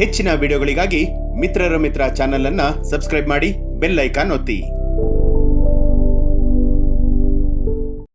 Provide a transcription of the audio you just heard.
ಹೆಚ್ಚಿನ ವಿಡಿಯೋಗಳಿಗಾಗಿ ಮಿತ್ರರ ಮಿತ್ರ ಚಾನೆಲ್ ಅನ್ನ ಸಬ್ಸ್ಕ್ರೈಬ್ ಮಾಡಿ ಬೆಲ್ ಐಕಾನ್ ಒತ್ತಿ.